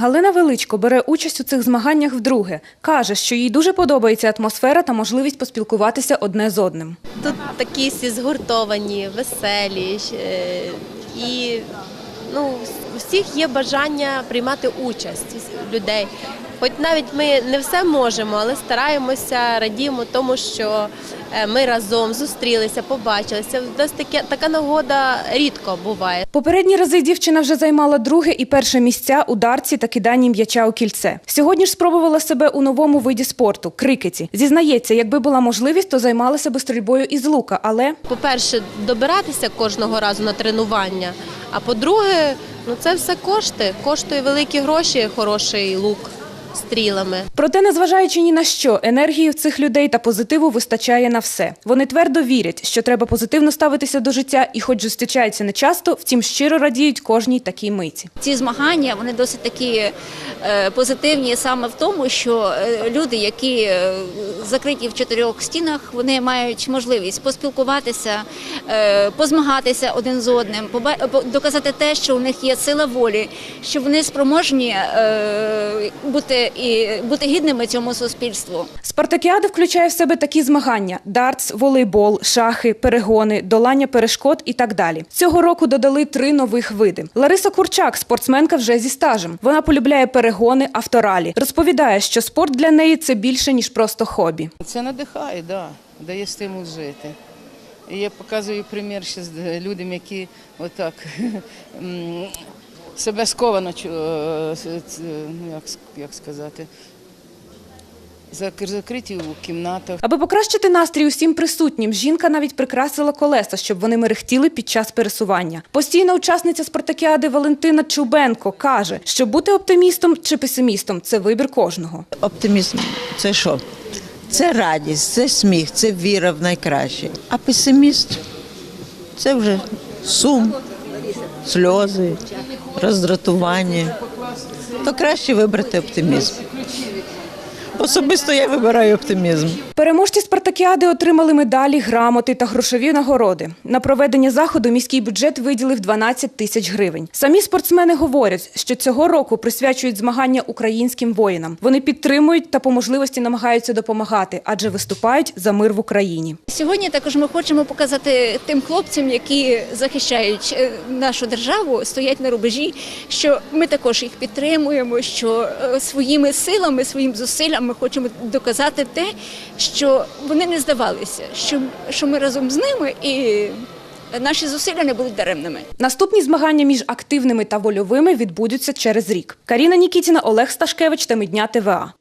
Галина Величко бере участь у цих змаганнях вдруге. Каже, що їй дуже подобається атмосфера та можливість поспілкуватися одне з одним. Тут такі всі згуртовані, веселі е, і ну, у всіх є бажання приймати участь людей. Хоч навіть ми не все можемо, але стараємося, радіємо тому, що е, ми разом зустрілися, побачилися. У нас таке, така нагода рідко буває. Попередні рази дівчина вже займала друге і перше місця у дарці та киданні м'яча у кільце. Сьогодні ж спробувала себе у новому виді спорту крикеті. Зізнається, якби була можливість, то займалася би стрільбою із лука, але По-перше, добиратися кожного разу на тренування. А по-друге, ну це все кошти. Коштує великі гроші, хороший лук стрілами. Проте, незважаючи ні на що, енергії в цих людей та позитиву вистачає на все. Вони твердо вірять, що треба позитивно ставитися до життя, і, хоч зустрічаються не часто, втім щиро радіють кожній такій миті. Ці змагання вони досить такі е, позитивні саме в тому, що е, люди, які е, закриті в чотирьох стінах, вони мають можливість поспілкуватися, позмагатися один з одним, поба- по- доказати те, що у них є сила волі, що вони спроможні е, бути і бути гідними цьому суспільству. Спартакіада включає в себе такі змагання: дартс, волейбол, шахи, перегони, долання перешкод і так далі. Цього року додали три нових види. Лариса Курчак, спортсменка вже зі стажем. Вона полюбляє перегони, авторалі. Розповідає, що спорт для неї це більше ніж просто хобі. Це надихає, да, дає стимул жити. Я показую примір ще з людям, які отак себе сковано, е, ц- ну, як, як сказати, закриті у кімнатах. Аби покращити настрій усім присутнім, жінка навіть прикрасила колеса, щоб вони мерехтіли під час пересування. Постійна учасниця спартакіади Валентина Чубенко каже, що бути оптимістом чи песимістом це вибір кожного. Оптимізм це що? Це радість, це сміх, це віра в найкраще. А песиміст це вже сум, сльози, роздратування. То краще вибрати оптимізм. Особисто я вибираю оптимізм. Переможці спартакіади отримали медалі, грамоти та грошові нагороди. На проведення заходу міський бюджет виділив 12 тисяч гривень. Самі спортсмени говорять, що цього року присвячують змагання українським воїнам. Вони підтримують та по можливості намагаються допомагати, адже виступають за мир в Україні. Сьогодні також ми хочемо показати тим хлопцям, які захищають е, нашу державу, стоять на рубежі, що ми також їх підтримуємо. Що е, своїми силами, своїм зусиллям ми хочемо доказати те, що вони не здавалися, що, що ми разом з ними і наші зусилля не будуть даремними. Наступні змагання між активними та вольовими відбудуться через рік. Каріна Нікітіна, Олег Сташкевич та Медня ТВА.